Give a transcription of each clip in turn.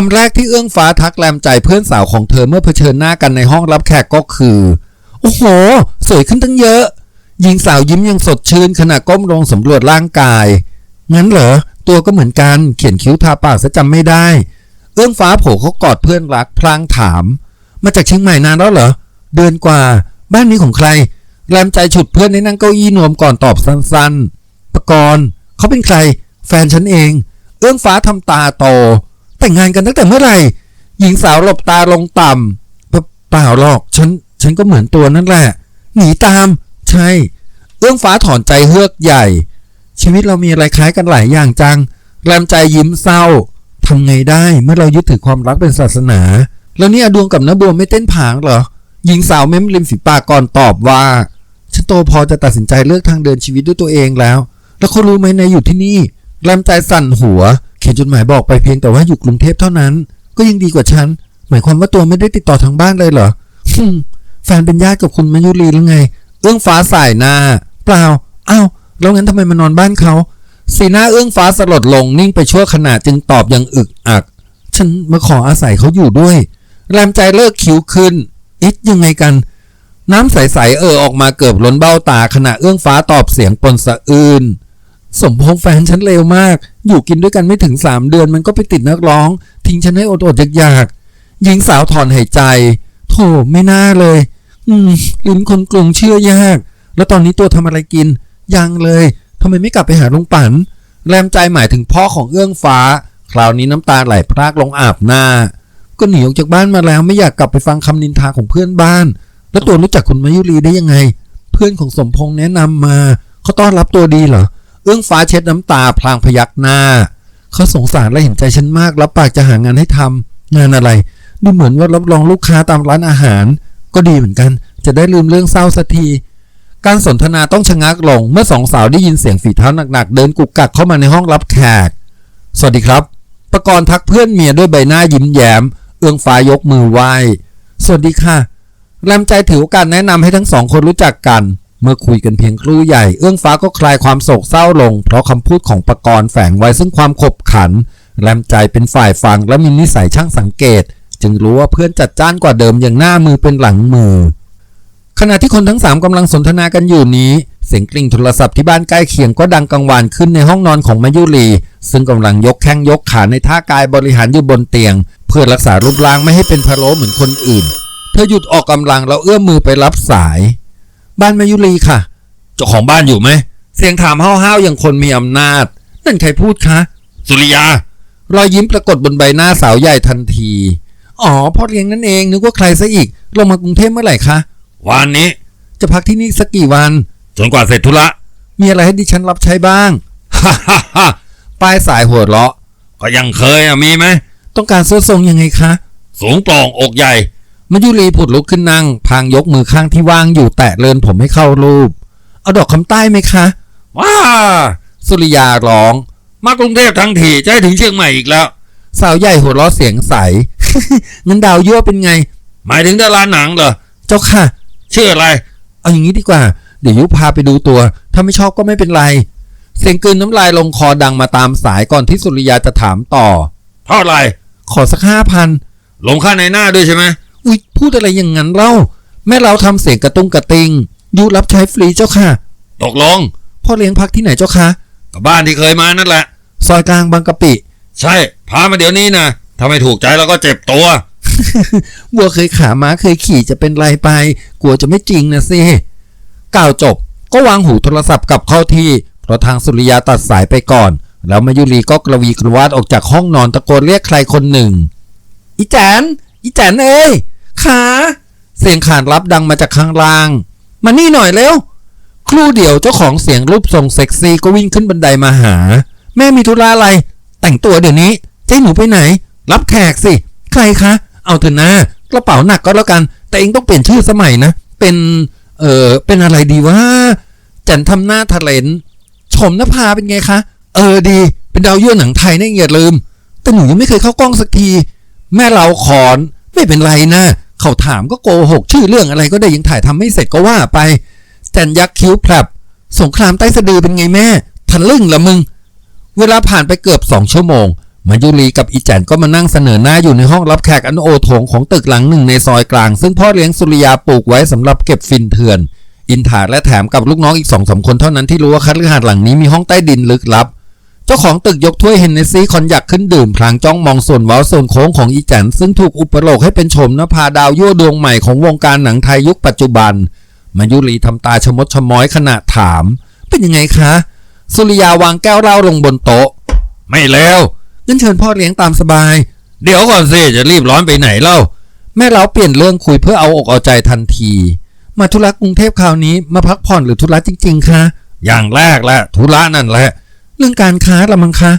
คำแรกที่เอื้องฟ้าทักแรมใจเพื่อนสาวของเธอเมื่อเผชิญหน้ากันในห้องรับแขกก็คือ โอ้โห สวยขึ้นตั้งเยอะ หญิงสาวยิ้มยังสดชื่นขณะก้มลงสำรวจร่างกาย งั้นเหรอ ตัวก็เหมือนกัน เขียนคิ้วทาปากซะจำไม่ได้ เอื้องฟ้าโผล่เขากอดเพื่อนรักพลางถาม มาจากเชียงใหม่นานแล้วเหรอ เดือนกว่า บ้านนี้ของใคร แรมใจฉุดเพื่อนในนั่งเก้าอี้นวมก่อนตอบสั้นๆ ประกรณ์เขาเป็นใคร แฟนฉันเอง เอื้องฟ้าทำตาโต แต่งงานกันตั้งแต่เมื่อไหร่ หญิงสาวหลบตาลงต่ำเปล่าหรอก ฉัน ฉันก็เหมือนตัวนั่นแหละ หนีตาม ใช่ เอื้องฟ้าถอนใจเฮือกใหญ่ ชีวิตเรามีอะไรคล้ายกันหลายอย่างจังแรมใจยิ้มเศร้าทำไงได้เมื่อเรายึดถือความรักเป็นศาสนา แล้วเนี่ยดวงกับนบัวไม่เต้นผางเหรอ หญิงสาวเม้มริมฝีปากก่อนตอบว่าฉันโตพอจะตัดสินใจเลือกทางเดินชีวิตด้วยตัวเองแล้ว แล้วเขารู้ไหมนายอยู่ที่นี่แรมใจสั่นหัว ขียนจดหมายบอกไปเพียงแต่ว่าอยู่กรุงเทพเท่านั้น ก็ยังดีกว่าฉัน หมายความว่าตัวไม่ได้ติดต่อทางบ้านเลยเหรอฮึแฟนเป็นญาติกับคุณมายุรีหรือไง เอื้องฟ้าสายหน้า เปล่าอ้าวแล้วงั้นทำไมมานอนบ้านเขาสีหน้าเอื้องฟ้าสลดลงนิ่งไปชั่วขณะจึงตอบอย่างอึกอัก ฉันมาขออาศัยเขาอยู่ด้วยแรมใจเลิกคิ้วขึ้นอิดยังไงกัน น้ำใสๆเออออกมาเกือบล้นเบ้าตาขณะเอื้องฟ้าตอบเสียงปนสะอื้น สมพงษ์แฟนฉันเลวมาก อยู่กินด้วยกันไม่ถึงสามเดือนมันก็ไปติดนักร้อง ทิ้งฉันให้อดอดๆอยากๆหญิงสาวถอนหายใจ โถไม่น่าเลย อืมลิ้นคนกรุงเชื่อยาก แล้วตอนนี้ตัวทำอะไรกิน ยังเลยทำไมไม่กลับไปหาลุงปันแรมใจหมายถึงพ่อของเอื้องฟ้า คราวนี้น้ำตาไหลพรากลงอาบหน้า ก็หนีออกจากบ้านมาแล้วไม่อยากกลับไปฟังคำนินทาของเพื่อนบ้าน แล้วตัวรู้จักคุณมายุรีได้ยังไง เพื่อนของสมพงษ์แนะนำมาเขาต้อนรับตัวดีเหรอ เอื้องฟ้าเช็ดน้ำตาพลางพยักหน้า เขาสงสารและเห็นใจฉันมากรับปากจะหางานให้ทำงานอะไรดูเหมือนว่ารับรองลูกค้าตามร้านอาหาร ก็ดีเหมือนกัน จะได้ลืมเรื่องเศร้าสักทีการสนทนาต้องชะงักลงเมื่อสองสาวได้ยินเสียงฝีเท้าหนักๆ เดินกุกกักเข้ามาในห้องรับแขก สวัสดีครับ ประกรณ์ทักเพื่อนเมียด้วยใบหน้ายิ้มแย้ม เอื้องฟ้ายกมือไหว้ สวัสดีค่ะแรมใจถือโอกาสแนะนำให้ทั้งสองคนรู้จักกัน เมื่อคุยกันเพียงครู่ใหญ่เอื้องฟ้าก็คลายความโศกเศร้าลง เพราะคำพูดของประกรณ์แฝงไว้ซึ่งความขบขัน แรมใจเป็นฝ่ายฟังและมีนิสัยช่างสังเกต จึงรู้ว่าเพื่อนจัดจ้านกว่าเดิมอย่างหน้ามือเป็นหลังมือ ขณะที่คนทั้งสามกำลังสนทนากันอยู่นี้ เสียงกริ่งโทรศัพท์ที่บ้านใกล้เคียงก็ดังกังวานขึ้นในห้องนอนของมายุรี ซึ่งกำลังยกแข้งยกขาในท่ากายบริหารอยู่บนเตียง เพื่อรักษารูปร่างไม่ให้เป็นพะโล้เหมือนคนอื่น เธอหยุดออกกำลังแล้วเอื้อมมือไปรับสาย บ้านมายุรีค่ะ เจ้าของบ้านอยู่ไหม เสียงถามห้าวๆอย่างคนมีอำนาจ นั่นใครพูดคะ สุริยา รอยยิ้มปรากฏบนใบหน้าสาวใหญ่ทันที อ๋อพ่อเลี้ยงนั่นเอง นึกว่าใครซะอีก ลงมากรุงเทพเมื่อไหร่คะ วันนี้ จะพักที่นี่สักกี่วัน จนกว่าเสร็จธุระ มีอะไรให้ดิฉันรับใช้บ้าง ฮ่าฮ่าฮ่าป้ายสายหัวเราะ ก็ยังเคยอะมีไหม ต้องการเสื้อทรงยังไงคะ สูงโปร่งอกใหญ่ มายุรีผุดลุกขึ้นนั่ง พางยกมือข้างที่ว่างอยู่แตะเลินผมให้เข้ารูป เอาดอกคำใต้ไหมคะ ว้า สุริยาร้อง มากรุงเทพทั้งทีจะให้ถึงเชียงใหม่อีกแล้ว สาวใหญ่หัวเราะเสียงใสงั้นดาวยั่วเป็นไง หมายถึงดาราหนังเหรอ เจ้าค่ะชื่ออะไร เอาอย่างนี้ดีกว่า เดี๋ยวยุพาไปดูตัว ถ้าไม่ชอบก็ไม่เป็นไร เสียงกลืนน้ำลายลงคอดังมาตามสายก่อนที่สุริยาจะถามต่อ เท่าไหร่ ขอสักห้าพันลงค่าในหน้าด้วยใช่ไหม อุ๊ยพูดอะไรอย่างนั้นเล่า แม่เราทำเสียงกระตุ้งกระติงยุรับใช้ฟรีเจ้าค่ะ ตกลง พ่อเลี้ยงพักที่ไหนเจ้าคะกับบ้านที่เคยมานั่นแหละ ซอยกลางบางกะปิ ใช่ พามาเดี๋ยวนี้นะถ้าไม่ถูกใจแล้วก็เจ็บตัว วัวเคยขาม้าเคยขี่จะเป็นไรไป กลัวจะไม่จริงนะสิกล่าวจบ ก็วางหูโทรศัพท์กลับเข้าที่ เพราะทางสุริยาตัดสายไปก่อน แล้วมายุรีก็กระวีกระวาดออกจากห้องนอนตะโกนเรียกใครคนหนึ่ง อีแจนอีแจนเอ้ย ขาเสียงขานรับดังมาจากข้างล่าง มานี่หน่อยเร็ว ครู่เดียวเจ้าของเสียงรูปทรงเซ็กซี่ก็วิ่งขึ้นบันไดมาหา แม่มีธุระอะไร แต่งตัวเดี๋ยวนี้เจะให้หนูไปไหน รับแขกสิ ใครคะ เอาเถอะนะกระเป๋าหนักก็แล้วกัน แต่เองต้องเปลี่ยนชื่อสมัยนะ เป็น เออเป็นอะไรดีวะ จันทำหน้าทะเลนชมนภาเป็นไงคะ เออดี เป็นดาวยั่วหนังไทยนะอย่าลืม แต่หนูยังไม่เคยเข้ากล้องสักที แม่เราขอน ไม่เป็นไรนะ เขาถามก็โกหก ชื่อเรื่องอะไรก็ได้ยังถ่ายทำไม่เสร็จก็ว่าไปจันยักคิ้วแผลบสงครามใต้สะดือเป็นไงแม่ทะลึ่งละมึง เวลาผ่านไปเกือบสองชั่วโมงมายุรีกับอีแจนก็มานั่งเสนอหน้าอยู่ในห้องรับแขกอันโอโถงของตึกหลังหนึ่งในซอยกลาง ซึ่งพ่อเลี้ยงสุริยาปลูกไว้สำหรับเก็บฟินเถื่อน อินทาและแถมกับลูกน้องอีกสองสามคนเท่านั้นที่รู้ว่าคฤหาสน์หลังนี้มีห้องใต้ดินลึกลับ เจ้าของตึกยกถ้วยเฮนเนซี่คอนยักขึ้นดื่มพลางจ้องมองส่วนเว้าส่วนโค้งของอีแจนซึ่งถูกอุปโลกให้เป็นชมนภาดาวยั่วดวงใหม่ของวงการหนังไทยยุคปัจจุบันมายุรีทำตาชะมดชะม้อยขณะถาม เป็นยังไงคะ สุริยาวางแก้วเหล้าลงบนโต๊ะ ไม่แล้วงั้นเชิญพ่อเลี้ยงตามสบาย เดี๋ยวก่อนสิจะรีบร้อนไปไหนเล่า แม่เราเปลี่ยนเรื่องคุยเพื่อเอาอกเอาใจทันที มาธุระกรุงเทพคราวนี้มาพักผ่อนหรือธุระจริง ๆคะอย่างแรกแหละธุระนั่นแหละ เรื่องการค้าละมังคะ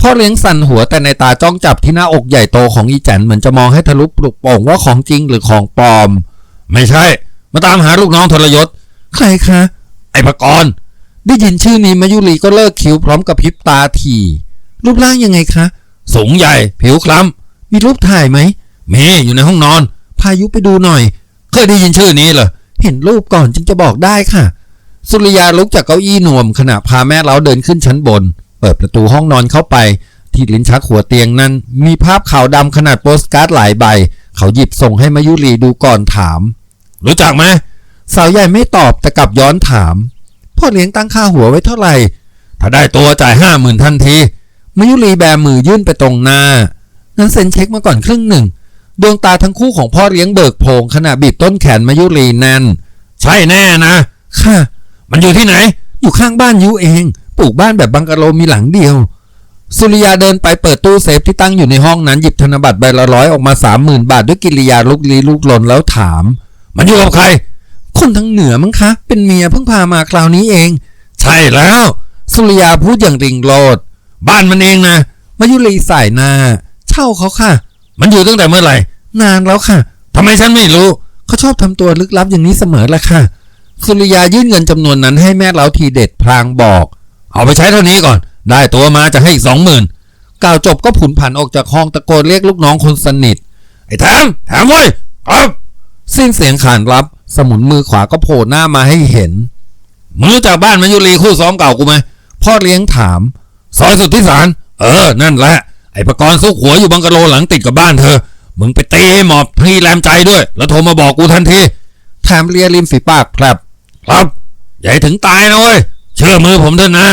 พ่อเลี้ยงสั่นหัวแต่ในตาจ้องจับที่หน้าอกใหญ่โตของอีแจนเหมือนจะมองให้ทะลุปลุกโป่งว่าของจริงหรือของปลอม ไม่ใช่ มาตามหาลูกน้องทรยศ ใครคะ ไอ้ปกรณ์ได้ยินชื่อนี้มายุรีก็เลิกคิ้วพร้อมกับพริบตาทีรูปร่างยังไงคะ สูงใหญ่ ผิวคล้ำมีรูปถ่ายไหมมีอยู่ในห้องนอน พายุไปดูหน่อย เคยได้ยินชื่อนี้เหรอเห็นรูปก่อนจึงจะบอกได้ค่ะ สุริยาลุกจากเก้าอี้หน่วมขณะพาแม่เราเดินขึ้นชั้นบน เปิดประตูห้องนอนเข้าไป ที่ลิ้นชักหัวเตียงนั้น มีภาพขาวดำขนาดโปสการ์ดหลายใบ เขาหยิบส่งให้มายุรีดูก่อนถาม รู้จักไหมสาวใหญ่ไม่ตอบแต่กลับย้อนถามพ่อเลี้ยงตั้งค่าหัวไว้เท่าไหร่ ถ้าได้ตัวจ่ายห้าหมื่นทันทีมายุรีแบมือยื่นไปตรงหน้า นั้นเซ็นเช็คมาก่อนครึ่งหนึ่ง ดวงตาทั้งคู่ของพ่อเลี้ยงเบิกโพงขณะบีบต้นแขนมายุรีแน่น ใช่แน่นะ ค่ะ มันอยู่ที่ไหน อยู่ข้างบ้านยูเอง ปลูกบ้านแบบบังกะโลมีหลังเดียว สุริยาเดินไปเปิดตู้เซฟที่ตั้งอยู่ในห้องนั้นหยิบธนบัตรใบละร้อยออกมาสามหมื่นบาทด้วยกิริยาลุกลี้ลุกลนแล้วถาม มันอยู่กับใคร คนทั้งเหนือมั้งคะ เป็นเมียเพิ่งพามาคราวนี้เอง ใช่แล้ว สุริยาพูดอย่างริงโรดบ้านมันเองนะมายุรีสายนา เช่าเขาค่ะ มันอยู่ตั้งแต่เมื่อไหร่ นานแล้วค่ะทำไมฉันไม่รู้ เขาชอบทำตัวลึกลับอย่างนี้เสมอแหละค่ะ สุริยายื่นเงินจำนวนนั้นให้แม่เล้าทีเด็ดพลางบอก เอาไปใช้เท่านี้ก่อน ได้ตัวมาจะให้อีกสองหมื่นกล่าวจบก็ผุนผันออกจากห้องตะโกนเรียกลูกน้องคนสนิท ไอ้แถมแถมเว้ยครับสิ้นเสียงขานรับ สมุนมือขวาก็โผล่หน้ามาให้เห็นมึงรู้จักบ้านมันยุรีคู่ซ้อมเก่ากูไหมพ่อเลี้ยงถามซอยสุทธิสารเออ นั่นแหละ ไอ้ประกรณ์ซุกหัวอยู่บังกะโลหลังติดกับบ้านเธอ มึงไปตีให้หมอบพี่แรมใจด้วย แล้วโทรมาบอกกูทันทีแถมเลียริมฝีปากแผลบ ครับ อย่าให้ถึงตายนะเว้ย เชื่อมือผมเถอะนะ